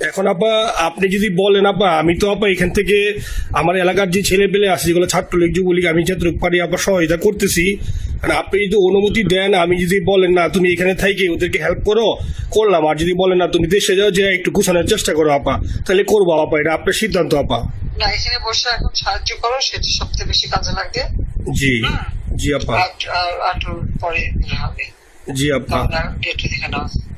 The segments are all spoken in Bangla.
এখন আপা আপনি যদি বলেন আপা আমি তো আপা এখান থেকে আমার এলাকার যে ছেলে পেলে আছে যেগুলো ছাত্রলীগ যুবলীগ আমি যতটুকু পারি আপা সহায়তা করতেছি আর আপনি যদি অনুমতি দেন আমি যদি বলেন না তুমি এখানে থাইকে ওদেরকে হেল্প করো করলাম। আর যদি বলেন না তুমি দেশে যাও যে একটু গুছানোর চেষ্টা করো আপা তাহলে করব আপা। এটা আপনার সিদ্ধান্ত আপা। না এখানে বসে এখন সাহায্য করো সেটি সবচেয়ে বেশি কাজে লাগবে জি জি আপা। পরে হবে। জি আপা। আমরা দেখে নাও।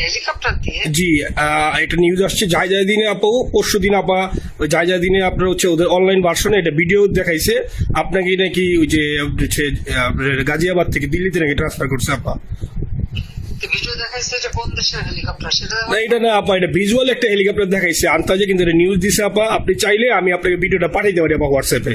হেলিকপ্টার দিয়ে? জি একটা নিউজ আসছে যাই যাই দিনে আপা পরশু দিন আপা ওই যাই যাই দিনে আপনার হচ্ছে ওদের অনলাইন ভার্সনে এটা ভিডিও দেখাইছে। আপনাকে নাকি ওই যে গাজিয়াবাদ থেকে দিল্লিতে নাকি ট্রান্সফার করছে আপা। এটা না আপা এটা ভিজুয়াল একটা হেলিকপ্টার দেখাইছে। আন্তাজে কিন্তু এটা নিউজ দিছে আপা। আপনি চাইলে আমি আপনাকে ভিডিওটা পাঠাইতে পারি আপা হোয়াটসঅ্যাপে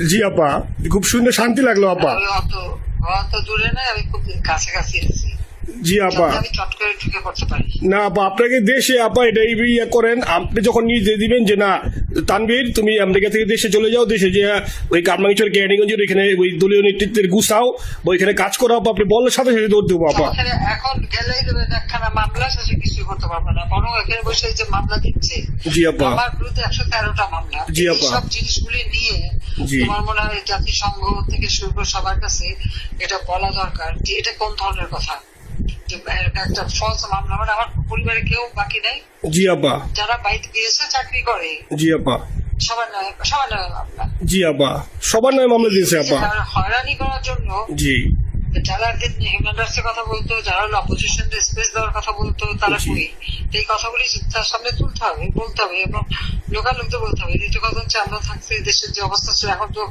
জি, আপা। খুব সুন্দর শান্তি লাগল, আপা। আমি অত অত দূরে নাই, আমি খুব কাছাকাছি আছি। জি আপা। আমি চট করে ঢুকে পড়তে পারি। না আপা আপনাকে দেশে আপা এটা ইয়ে করেন আপনি যখন নিজে দিবেন যে না তানভীর তুমি আমেরিকা থেকে দেশে চলে যাও দেশে যে ওই কারমাঙ্গিচর ক্যানিগঞ্জের এখানে ওই দলীয় নেতৃত্বের গুছাও বা ওইখানে কাজ করো আপা আপনি বললে সাথে সাথে দৌড় দেবো আপা। এখন একখানা মামলা শেষে কিছুই করতে পারবে না। বরং এখানে বসে যে মামলা দিচ্ছে জি আপা। আমার বিরুদ্ধে একশো তেরোটা মামলা জি আপা। সব জিনিসগুলি নিয়ে। তোমার মনে হয় জাতিসংঘ থেকে শুরু করে সবার কাছে এটা বলা দরকার যে এটা কোন ধরনের কথা? একটা ফলস মামলা মানে আমার পরিবারে কেউ বাকি নেই। জি আপা যারা বাইরে দিয়েছে চাকরি করে। জি আপা সবার নয় সবার নয় মামলা। জি আপা সবার নয় মামলা দিয়েছে আপা হয়রানি করার জন্য জি। যারা হিউম্যান রাইটস এর কথা বলতো যারা অপোজিশন স্পেস দেওয়ার কথা বলতো তারা। কই? এই কথাগুলি তার সামনে তুলতে হবে বলতে হবে এবং লোকাল লোকদের বলতে হবে। দ্বিতীয় কথা হচ্ছে আমরা থাকছি দেশের যে অবস্থা ছিল এখন তো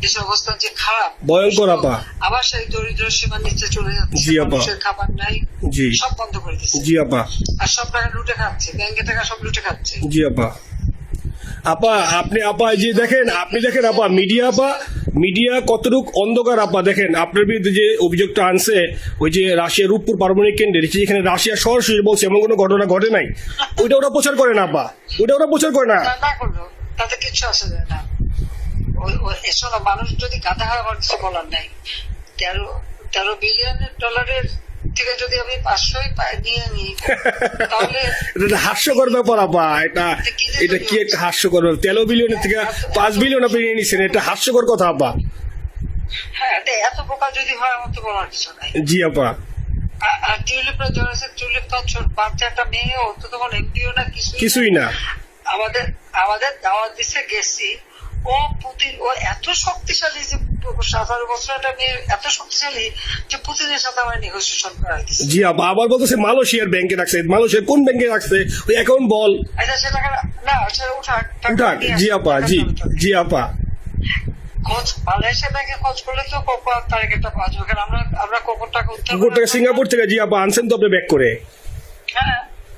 দেশের অবস্থা যে খারাপ। ভয়ঙ্কর আপা। আবার সেই দরিদ্র সীমার নিচে চলে যাচ্ছে। মানুষের খাবার নাই জি। সব বন্ধ করে দিচ্ছে। জি আপা। আর সব টাকা লুটে খাচ্ছে ব্যাংকে টাকা সব লুটে খাচ্ছে। জি আপা। আপা আপনি আপা যে দেখেন আপনি দেখেন আপা মিডিয়া আপা মিডিয়া কতটুক অন্ধকার আপা দেখেন আপনার বিরুদ্ধে যে অভিযোগটা আনছে ওই যে রাশিয়ার রূপপুর পারমাণবিক কেন্দ্রে যেখানে রাশিয়া সরাসরি বলছে এমন কোনো ঘটনা ঘটে নাই ওইটা ওরা প্রচার করে না আপা। ওইটা ওরা প্রচার করে না। তাতে কিচ্ছু আসে যায় না এসব মানুষ যদি গাধা হয় আমার কিছু বলার নাই। তেরো তেরো বিলিয়নের ডলারের থেকে যদি আমি পাঁচশোই পাই নিয়ে নিই তাহলে এটা হাস্যকর ব্যাপার আপা। এটা এটা কি একটা হাস্যকর ব্যাপার তেরো বিলিয়নের থেকে পাঁচ বিলিয়ন আপনি নিয়ে নিচ্ছেন এটা হাস্যকর কথা আপা। হ্যাঁ এত বোকা যদি হয় আমার তো বলার কিছু নাই। জি আপা। আর- টিউলিপটা জড়েছে টিউলিপ তো একটা মেয়ে ও তো তখন এমপিও না। কিছুই না। আমাদের আমাদের দাওয়াত দিচ্ছে গেছি। ও পুতিন ও এত শক্তিশালী যে সাতারো বছর একটা মেয়ে এত শক্তিশালী যে পুতিনের সাথে আমার নেগোসিয়েশন করাই দিচ্ছে জি আবার বলতেছে মালয়েশিয়ার ব্যাংকে রাখছে। মালয়েশিয়ার কোন ব্যাংকে রাখছে? ওই অ্যাকাউন্ট বল। আচ্ছা সে টাকা না সেটা উঠাক উঠাক জি আপা জি জি আপা। খোঁজ মালয়েশিয়া ব্যাংকে খোঁজ করলে তো কোকো তারিখ একটা পাওয়া যাবে আমরা আমরা কোকোর টাকা উদ্ধার সিঙ্গাপুর থেকে জি আপা আনছেন তো আপনি ব্যাক করে। হ্যাঁ।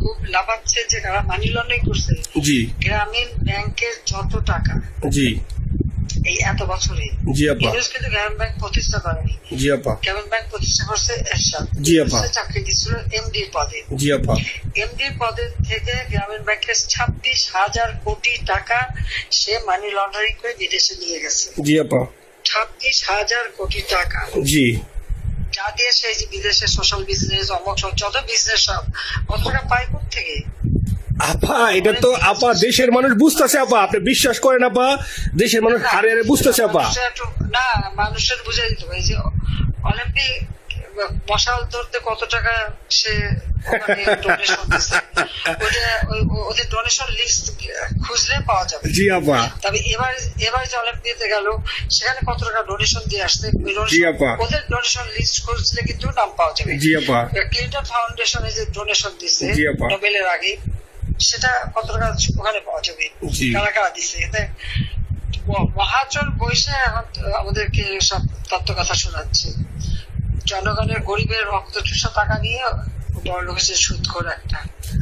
খুব লাফাচ্ছে যে মানি লন্ডারিং করছে। জি। গ্রামীণ ব্যাংকের যত টাকা জি। এই এত বছরে জি আপা। ইউনুস কিন্তু গ্রামীণ ব্যাংক প্রতিষ্ঠা করেনি। জি আপা। গ্রামীণ ব্যাংক প্রতিষ্ঠা করছে এরশাদ। জি, আপা। চাকরি দিচ্ছিল এমডি পদে। জি আপা। এমডি পদের থেকে গ্রামীণ ব্যাংকের ছাব্বিশ হাজার কোটি টাকা সে মানি লন্ডারিং করে বিদেশে নিয়ে গেছে। জি আপা। ছাব্বিশ হাজার কোটি টাকা। জি। যা দিয়ে সেই যে বিদেশে সোশ্যাল বিজনেস অমক যত বিজনেস সব কতটা পাই পায় থেকে আপা এটা তো আপা দেশের মানুষ বুঝতেছে আপা আপনি বিশ্বাস করেন আপা দেশের মানুষ হারে হারে বুঝতেছে আপা। না মানুষের বুঝাই দিতে হবে যে অলিম্পিক মশাল ধরতে কত টাকা সে ডোনেশন ওটা ওদের ডোনেশন লিস্ট খুঁজলে পাওয়া যাবে। জি আপা। তবে এবার এবার যে অলিম্পিয়াতে গেল সেখানে কত টাকা ডোনেশন দিয়ে আসছে জি আপা। ওদের ডোনেশন লিস্ট খুঁজলে কিন্তু নাম পাওয়া যাবে। জি আপা। ক্লিন্টন ফাউন্ডেশনে যে ডোনেশন আপা। নোবেলের আগে সেটা কত টাকা ওখানে পাওয়া যাবে। কারা কারা দিচ্ছে এতে ম- মহাজন বসে এখন আমাদেরকে সব তত্ত্ব কথা শোনাচ্ছে। জনগণের গরিবের রক্ত চুষা টাকা নিয়ে বড় লোকের সুদ করে একটা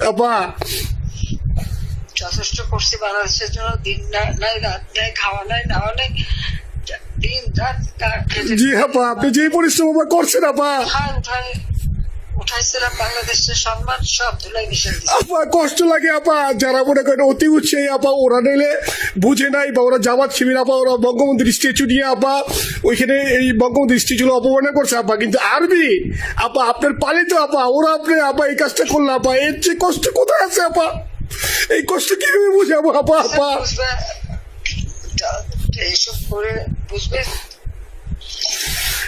আপা যথেষ্ট করছি বাংলাদেশের জন্য। দিন না- নাই রাত নাই খাওয়া নাই দাওয়া নাই দিন রাত জি আপা আপনি যে পরিশ্রম করছেন আপা। উঠাইছিলাম বাংলাদেশের সম্মান সব ধুলাই মিশে আপা কষ্ট লাগে আপা। যারা মনে করেন অতি উৎসাহী আপা ওরা নিলে বুঝে নাই বা ওরা জামাত শিবির আপা ওরা বঙ্গবন্ধুর স্ট্যাচু নিয়ে আপা ওইখানে এই বঙ্গবন্ধুর স্ট্যাচু অপমানে করছে আপা। কিন্তু আরবি আপা আপনার পালিত আপা। ওরা আপনি আপা এই কাজটা করল আপা। এর চেয়ে কষ্ট কোথায় আছে আপা? এই কষ্ট কীভাবে বুঝাবো আপা? আপা এইসব করে বুঝবে।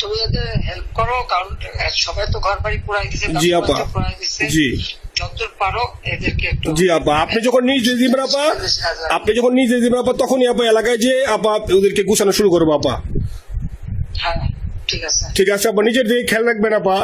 তুমি হেল্প করো কারণ সবাই তো ঘর বাড়ি পুরাই দিছে জি আপা। জি। জি আপা। আপনি যখন নিজ দিবেন আপা আপনি যখন নিজ দিবেন আপা তখনই আপা এলাকায় যে আপা ওদেরকে গুছানো শুরু করব আপা। হ্যাঁ ঠিক আছে। ঠিক আছে আপা। নিজের দিকে খেয়াল রাখবেন আপা।